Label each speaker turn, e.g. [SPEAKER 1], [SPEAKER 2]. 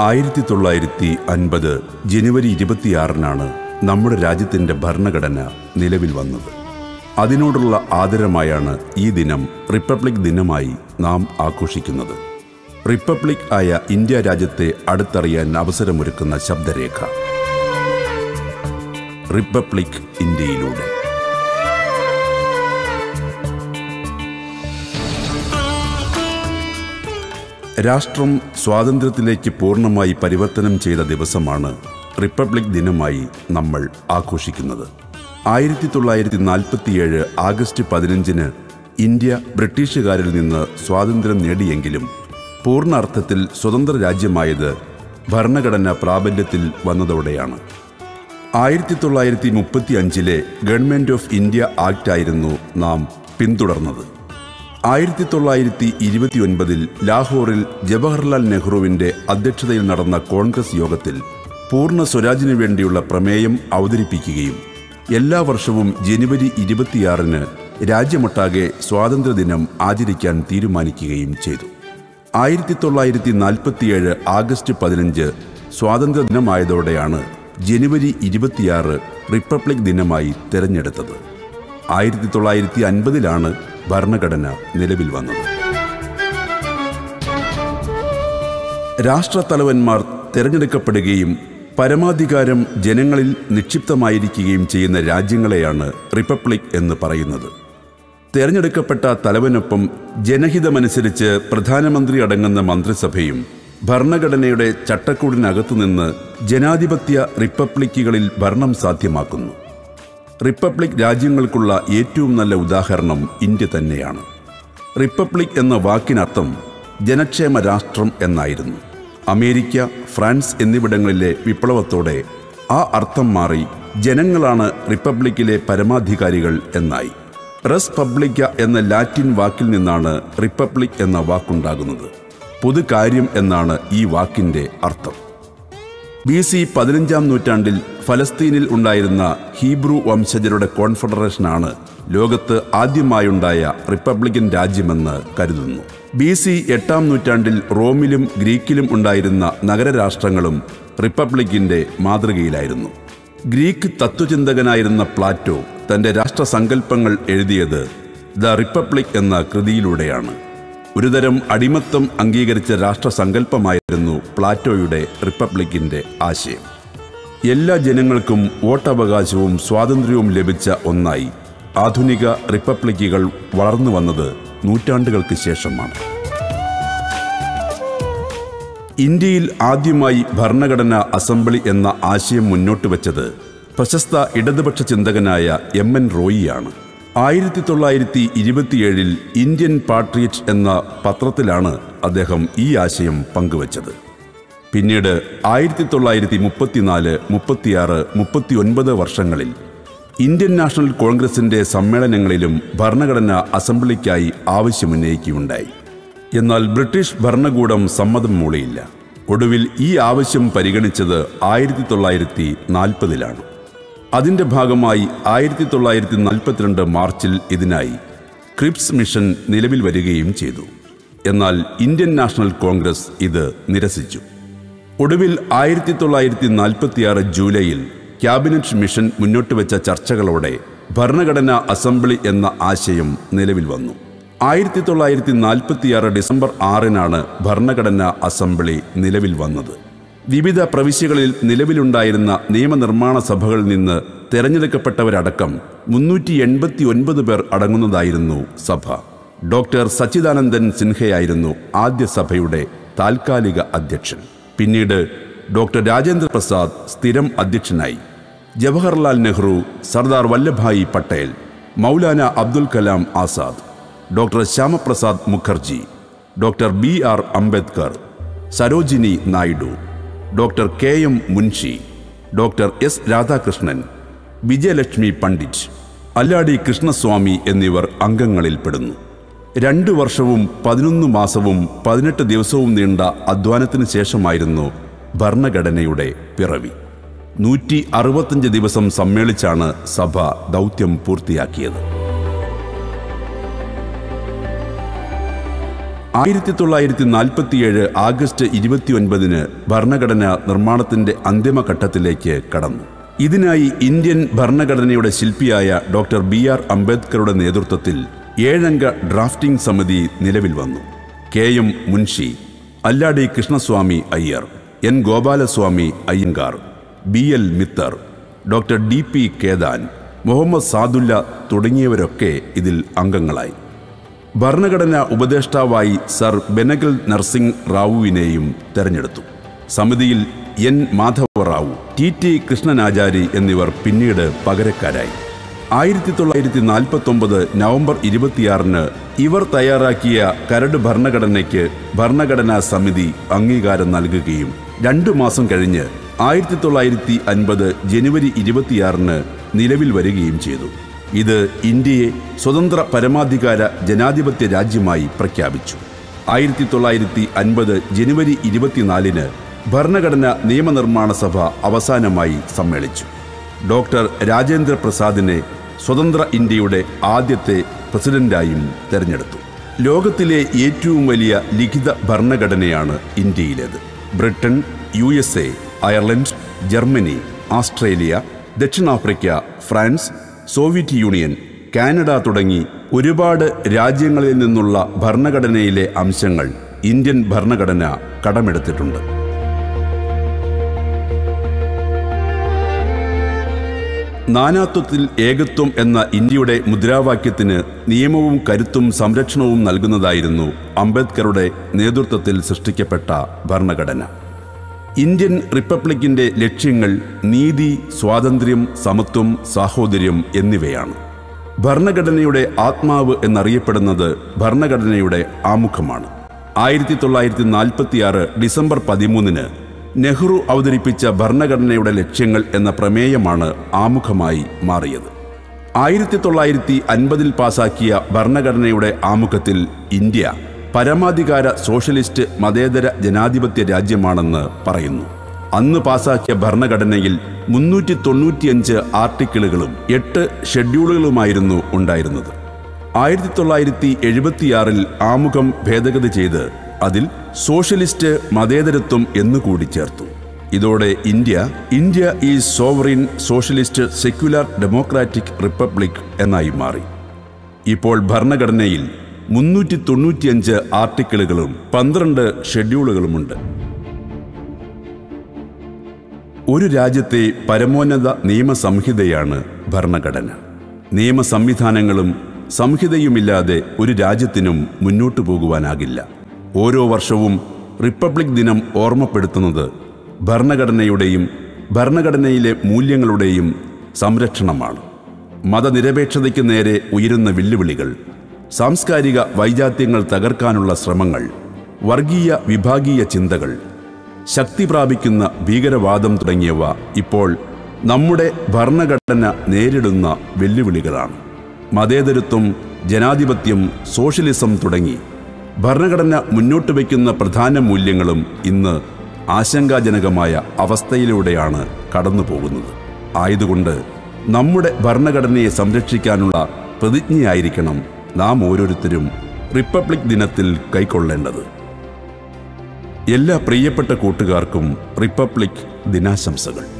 [SPEAKER 1] ആയിരത്തി തൊള്ളായിരത്തി അൻപത് ജനുവരി ഇരുപത്തിയാറിനാണ് നമ്മുടെ രാജ്യത്തിന്റെ ഭരണഘടന നിലവിൽ വന്നത്. അതിനോടുള്ള ആദരമായാണ് ഈ ദിനം റിപ്പബ്ലിക് ദിനമായി നാം ആഘോഷിക്കുന്നത്. റിപ്പബ്ലിക് ആയ ഇന്ത്യ രാജ്യത്തെ അടുത്തറിയാൻ അവസരമൊരുക്കുന്ന ശബ്ദരേഖ. റിപ്പബ്ലിക് ഇന്ത്യയിലൂടെ. രാഷ്ട്രം സ്വാതന്ത്ര്യത്തിലേക്ക് പൂർണമായി പരിവർത്തനം ചെയ്ത ദിവസമാണ് റിപ്പബ്ലിക് ദിനമായി നമ്മൾ ആഘോഷിക്കുന്നത്. ആയിരത്തി തൊള്ളായിരത്തി നാൽപ്പത്തിയേഴ് ആഗസ്റ്റ് പതിനഞ്ചിന് ഇന്ത്യ ബ്രിട്ടീഷുകാരിൽ നിന്ന് സ്വാതന്ത്ര്യം നേടിയെങ്കിലും പൂർണ അർത്ഥത്തിൽ സ്വതന്ത്ര രാജ്യമായത് ഭരണഘടന പ്രാബല്യത്തിൽ വന്നതോടെയാണ്. ആയിരത്തി തൊള്ളായിരത്തി മുപ്പത്തി അഞ്ചിലെ ഗവൺമെന്റ് ഓഫ് ഇന്ത്യ ആക്ട് ആയിരുന്നു നാം പിന്തുടർന്നത്. ആയിരത്തി തൊള്ളായിരത്തി ഇരുപത്തിയൊൻപതിൽ ലാഹോറിൽ ജവഹർലാൽ നെഹ്റുവിന്റെ അധ്യക്ഷതയിൽ നടന്ന കോൺഗ്രസ് യോഗത്തിൽ പൂർണ സ്വരാജിനു വേണ്ടിയുള്ള പ്രമേയം അവതരിപ്പിക്കുകയും എല്ലാ വർഷവും ജനുവരി ഇരുപത്തിയാറിന് രാജ്യമൊട്ടാകെ സ്വാതന്ത്ര്യദിനം ആചരിക്കാൻ തീരുമാനിക്കുകയും ചെയ്തു. ആയിരത്തി തൊള്ളായിരത്തി നാൽപ്പത്തിയേഴ് ആഗസ്റ്റ് പതിനഞ്ച് സ്വാതന്ത്ര്യദിനമായതോടെയാണ് ജനുവരി ഇരുപത്തിയാറ് റിപ്പബ്ലിക് ദിനമായി തിരഞ്ഞെടുത്തത്. ആയിരത്തി തൊള്ളായിരത്തി അൻപതിലാണ് ഭരണഘടന നിലവിൽ വന്നത്. രാഷ്ട്രത്തലവന്മാർ തിരഞ്ഞെടുക്കപ്പെടുകയും പരമാധികാരം ജനങ്ങളിൽ നിക്ഷിപ്തമായിരിക്കുകയും ചെയ്യുന്ന രാജ്യങ്ങളെയാണ് റിപ്പബ്ലിക് എന്ന് പറയുന്നത്. തെരഞ്ഞെടുക്കപ്പെട്ട തലവനൊപ്പം ജനഹിതമനുസരിച്ച് പ്രധാനമന്ത്രി അടങ്ങുന്ന മന്ത്രിസഭയും ഭരണഘടനയുടെ ചട്ടക്കൂടിനകത്തുനിന്ന് ജനാധിപത്യ റിപ്പബ്ലിക്കുകളിൽ ഭരണം സാധ്യമാക്കുന്നു. റിപ്പബ്ലിക് രാജ്യങ്ങൾക്കുള്ള ഏറ്റവും നല്ല ഉദാഹരണം ഇന്ത്യ തന്നെയാണ്. റിപ്പബ്ലിക് എന്ന വാക്കിനർത്ഥം ജനക്ഷേമ രാഷ്ട്രം എന്നായിരുന്നു. അമേരിക്ക ഫ്രാൻസ് എന്നിവിടങ്ങളിലെ വിപ്ലവത്തോടെ ആ അർത്ഥം മാറി ജനങ്ങളാണ് റിപ്പബ്ലിക്കിലെ പരമാധികാരികൾ എന്നായി. റസ് പബ്ലിക്ക എന്ന ലാറ്റിൻ വാക്കിൽ നിന്നാണ് റിപ്പബ്ലിക് എന്ന വാക്കുണ്ടാകുന്നത്. പൊതുകാര്യം എന്നാണ് ഈ വാക്കിന്റെ അർത്ഥം. ബി സി പതിനഞ്ചാം നൂറ്റാണ്ടിൽ ഫലസ്തീനിൽ ഉണ്ടായിരുന്ന ഹീബ്രു വംശജരുടെ കോൺഫെഡറേഷനാണ് ലോകത്ത് ആദ്യമായുണ്ടായ റിപ്പബ്ലിക്കൻ രാജ്യമെന്ന് കരുതുന്നു. ബി സി എട്ടാം നൂറ്റാണ്ടിൽ റോമിലും ഗ്രീക്കിലും ഉണ്ടായിരുന്ന നഗരരാഷ്ട്രങ്ങളും റിപ്പബ്ലിക്കിന്റെ മാതൃകയിലായിരുന്നു. ഗ്രീക്ക് തത്വചിന്തകനായിരുന്ന പ്ലാറ്റോ തന്റെ രാഷ്ട്രസങ്കല്പങ്ങൾ എഴുതിയത് ദ റിപ്പബ്ലിക് എന്ന കൃതിയിലൂടെയാണ്. ഒരുതരം അടിമത്തം അംഗീകരിച്ച രാഷ്ട്രസങ്കല്പമായിരുന്നു പ്ലാറ്റോയുടെ റിപ്പബ്ലിക്കിന്റെ ആശയം. എല്ലാ ജനങ്ങൾക്കും വോട്ടവകാശവും സ്വാതന്ത്ര്യവും ലഭിച്ച ഒന്നായി ആധുനിക റിപ്പബ്ലിക്കുകൾ വളർന്നു വന്നത് നൂറ്റാണ്ടുകൾക്ക് ശേഷമാണ്. ഇന്ത്യയിൽ ആദ്യമായി ഭരണഘടനാ അസംബ്ലി എന്ന ആശയം മുന്നോട്ട് വച്ചത് പ്രശസ്ത ഇടതുപക്ഷ ചിന്തകനായ എം എൻ റോയിയാണ്. ആയിരത്തി തൊള്ളായിരത്തി ഇരുപത്തിയേഴിൽ ഇന്ത്യൻ പാട്രിയറ്റ് എന്ന പത്രത്തിലാണ് അദ്ദേഹം ഈ ആശയം പങ്കുവച്ചത്. പിന്നീട് ആയിരത്തി തൊള്ളായിരത്തി മുപ്പത്തിനാല് മുപ്പത്തിയാറ് മുപ്പത്തിയൊൻപത് വർഷങ്ങളിൽ ഇന്ത്യൻ നാഷണൽ കോൺഗ്രസിന്റെ സമ്മേളനങ്ങളിലും ഭരണഘടനാ അസംബ്ലിക്കായി ആവശ്യമുന്നയിക്കുകയുണ്ടായി. എന്നാൽ ബ്രിട്ടീഷ് ഭരണകൂടം സമ്മതം മൂളിയില്ല. ഒടുവിൽ ഈ ആവശ്യം പരിഗണിച്ചത് ആയിരത്തി തൊള്ളായിരത്തി നാൽപ്പതിലാണ് അതിന്റെ ഭാഗമായി ആയിരത്തി തൊള്ളായിരത്തി നാൽപ്പത്തിരണ്ട് മാർച്ചിൽ ഇതിനായി ക്രിപ്സ് മിഷൻ നിലവിൽ വരികയും ചെയ്തു. എന്നാൽ ഇന്ത്യൻ നാഷണൽ കോൺഗ്രസ് ഇത് നിരസിച്ചു. ഒടുവിൽ ആയിരത്തി തൊള്ളായിരത്തി നാൽപ്പത്തിയാറ് ജൂലൈയിൽ ക്യാബിനറ്റ് മിഷൻ മുന്നോട്ട് വെച്ച ചർച്ചകളോടെ ഭരണഘടനാ അസംബ്ലി എന്ന ആശയം നിലവിൽ വന്നു. ആയിരത്തി തൊള്ളായിരത്തി നാൽപ്പത്തിയാറ് ഡിസംബർ ആറിനാണ് ഭരണഘടനാ അസംബ്ലി നിലവിൽ വന്നത്. വിവിധ പ്രവിശ്യകളിൽ നിലവിലുണ്ടായിരുന്ന നിയമനിർമ്മാണ സഭകളിൽ നിന്ന് തെരഞ്ഞെടുക്കപ്പെട്ടവരടക്കം മുന്നൂറ്റി എൺപത്തി ഒൻപത് പേർ അടങ്ങുന്നതായിരുന്നു സഭ. ഡോക്ടർ സച്ചിദാനന്ദൻ സിൻഹയായിരുന്നു ആദ്യ സഭയുടെ താൽക്കാലിക അധ്യക്ഷൻ. പിന്നീട് ഡോക്ടർ രാജേന്ദ്ര പ്രസാദ് സ്ഥിരം അധ്യക്ഷനായി. Jawaharlal Nehru Sardar Vallabhbhai Patel Maulana Abdul Kalam Azad doctor Shyamaprasad Mukherjee doctor B R Ambedkar Sarojini Naidu doctor K M Munshi doctor S Radhakrishnan Vijayalakshmi Pandit Alladi Krishnaswamy എന്നിവർ അംഗങ്ങളിൽപ്പെടുന്നു. രണ്ടു വർഷവും പതിനൊന്ന് മാസവും പതിനെട്ട് ദിവസവും നീണ്ട അധ്വാനത്തിന് ശേഷമായിരുന്നു ഭരണഘടനയുടെ പിറവി. നൂറ്റി അറുപത്തഞ്ച് ദിവസം സമ്മേളിച്ചാണ് സഭ ദൗത്യം പൂർത്തിയാക്കിയത്. ആയിരത്തി തൊള്ളായിരത്തി നാൽപ്പത്തിയേഴ് ആഗസ്റ്റ് ഇരുപത്തിയൊൻപതിന് ഭരണഘടന നിർമ്മാണത്തിന്റെ അന്തിമഘട്ടത്തിലേക്ക് കടന്നു. ഇതിനായി ഇന്ത്യൻ ഭരണഘടനയുടെ ശില്പിയായ ഡോക്ടർ ബി ആർ അംബേദ്കറുടെ നേതൃത്വത്തിൽ ഏഴംഗ ഡ്രാഫ്റ്റിംഗ് സമിതി നിലവിൽ വന്നു. K M Munshi Alladi Krishnaswamy Iyer N Gopalaswamy Iyengar B L Mitter doctor D P Khaitan Muhammad Saadulla തുടങ്ങിയവരൊക്കെ ഇതിൽ അംഗങ്ങളായി. ഭരണഘടനാ ഉപദേഷ്ടാവായി സർ ബെനഗൽ നർസിംഗ് റാവുവിനെയും തെരഞ്ഞെടുത്തു. സമിതിയിൽ N. Madhavarao T. T. Krishnamachari എന്നിവർ പിന്നീട് പകരക്കാരായി. ആയിരത്തി തൊള്ളായിരത്തി നാൽപ്പത്തൊമ്പത് നവംബർ ഇരുപത്തിയാറിന് ഇവർ തയ്യാറാക്കിയ കരട് ഭരണഘടനയ്ക്ക് ഭരണഘടനാ സമിതി അംഗീകാരം നൽകുകയും രണ്ടു മാസം കഴിഞ്ഞ് ആയിരത്തി തൊള്ളായിരത്തി അൻപത് ജനുവരി ഇരുപത്തിയാറിന് നിലവിൽ വരികയും ചെയ്തു. ഇത് ഇന്ത്യയെ സ്വതന്ത്ര പരമാധികാര ജനാധിപത്യ രാജ്യമായി പ്രഖ്യാപിച്ചു. ആയിരത്തി തൊള്ളായിരത്തി അൻപത് ജനുവരി ഇരുപത്തിനാലിന് ഭരണഘടന നിയമനിർമ്മാണ സഭ അവസാനമായി സമ്മേളിച്ചു. ഡോക്ടർ രാജേന്ദ്ര പ്രസാദിനെ സ്വതന്ത്ര ഇന്ത്യയുടെ ആദ്യത്തെ പ്രസിഡന്റായും തെരഞ്ഞെടുത്തു. ലോകത്തിലെ ഏറ്റവും വലിയ ലിഖിത ഭരണഘടനയാണ് ഇന്ത്യയിലേത്. Britain U S A Ireland Germany Australia ദക്ഷിണാഫ്രിക്ക ഫ്രാൻസ് സോവിയറ്റ് യൂണിയൻ കാനഡ തുടങ്ങി ഒരുപാട് രാജ്യങ്ങളിൽ നിന്നുള്ള ഭരണഘടനയിലെ അംശങ്ങൾ ഇന്ത്യൻ ഭരണഘടന കടമെടുത്തിട്ടുണ്ട്. നാനാത്വത്തിൽ ഏകത്വം എന്ന ഇന്ത്യയുടെ മുദ്രാവാക്യത്തിന് നിയമവും കരുത്തും സംരക്ഷണവും നൽകുന്നതായിരുന്നു അംബേദ്കറുടെ നേതൃത്വത്തിൽ സൃഷ്ടിക്കപ്പെട്ട ഭരണഘടന. ഇന്ത്യൻ റിപ്പബ്ലിക്കിന്റെ ലക്ഷ്യങ്ങൾ നീതി സ്വാതന്ത്ര്യം സമത്വം സാഹോദര്യം എന്നിവയാണ്. ഭരണഘടനയുടെ ആത്മാവ് എന്നറിയപ്പെടുന്നത് ഭരണഘടനയുടെ ആമുഖമാണ്. ആയിരത്തി തൊള്ളായിരത്തി നാൽപ്പത്തിയാറ് ഡിസംബർ പതിമൂന്നിന് നെഹ്റു അവതരിപ്പിച്ച ഭരണഘടനയുടെ ലക്ഷ്യങ്ങൾ എന്ന പ്രമേയമാണ് ആമുഖമായി മാറിയത്. ആയിരത്തി തൊള്ളായിരത്തി അൻപതിൽ പാസാക്കിയ ഭരണഘടനയുടെ ആമുഖത്തിൽ ഇന്ത്യ പരമാധികാര സോഷ്യലിസ്റ്റ് മതേതര ജനാധിപത്യ രാജ്യമാണെന്ന് പറയുന്നു. അന്ന് പാസാക്കിയ ഭരണഘടനയിൽ മുന്നൂറ്റി തൊണ്ണൂറ്റിയഞ്ച് ആർട്ടിക്കിളുകളും എട്ട് ഷെഡ്യൂളുകളുമായിരുന്നു ഉണ്ടായിരുന്നത്. ആയിരത്തി തൊള്ളായിരത്തി എഴുപത്തിയാറിൽ ആമുഖം ഭേദഗതി ചെയ്ത് അതിൽ സോഷ്യലിസ്റ്റ് മതേതരത്വം എന്ന് കൂടി ചേർത്തു. ഇതോടെ India India is sovereign socialist secular democratic republic എന്നായി മാറി. ഇപ്പോൾ ഭരണഘടനയിൽ മുന്നൂറ്റി തൊണ്ണൂറ്റിയഞ്ച് ആർട്ടിക്കിളുകളും പന്ത്രണ്ട് ഷെഡ്യൂളുകളുമുണ്ട്. ഒരു രാജ്യത്തെ പരമോന്നത നിയമസംഹിതയാണ് ഭരണഘടന. നിയമ സംവിധാനങ്ങളും സംഹിതയുമില്ലാതെ ഒരു രാജ്യത്തിനും മുന്നോട്ടു പോകുവാനാകില്ല. ഓരോ വർഷവും റിപ്പബ്ലിക് ദിനം ഓർമ്മപ്പെടുത്തുന്നത് ഭരണഘടനയുടെയും ഭരണഘടനയിലെ മൂല്യങ്ങളുടെയും സംരക്ഷണമാണ്. മതനിരപേക്ഷതയ്ക്ക് നേരെ ഉയരുന്ന വെല്ലുവിളികൾ സാംസ്കാരിക വൈജാത്യങ്ങൾ തകർക്കാനുള്ള ശ്രമങ്ങൾ വർഗീയ വിഭാഗീയ ചിന്തകൾ ശക്തി പ്രാപിക്കുന്ന ഭീകരവാദം തുടങ്ങിയവ ഇപ്പോൾ നമ്മുടെ ഭരണഘടന നേരിടുന്ന വെല്ലുവിളികളാണ്. മതേതരത്വം ജനാധിപത്യം സോഷ്യലിസം തുടങ്ങി ഭരണഘടന മുന്നോട്ട് വയ്ക്കുന്ന പ്രധാന മൂല്യങ്ങളും ഇന്ന് ആശങ്കാജനകമായ അവസ്ഥയിലൂടെയാണ് കടന്നു പോകുന്നത് ആയതുകൊണ്ട് നമ്മുടെ ഭരണഘടനയെ സംരക്ഷിക്കാനുള്ള പ്രതിജ്ഞയായിരിക്കണം നാം ഓരോരുത്തരും റിപ്പബ്ലിക് ദിനത്തിൽ കൈക്കൊള്ളേണ്ടത്. എല്ലാ പ്രിയപ്പെട്ട കൂട്ടുകാർക്കും റിപ്പബ്ലിക് ദിനാശംസകൾ.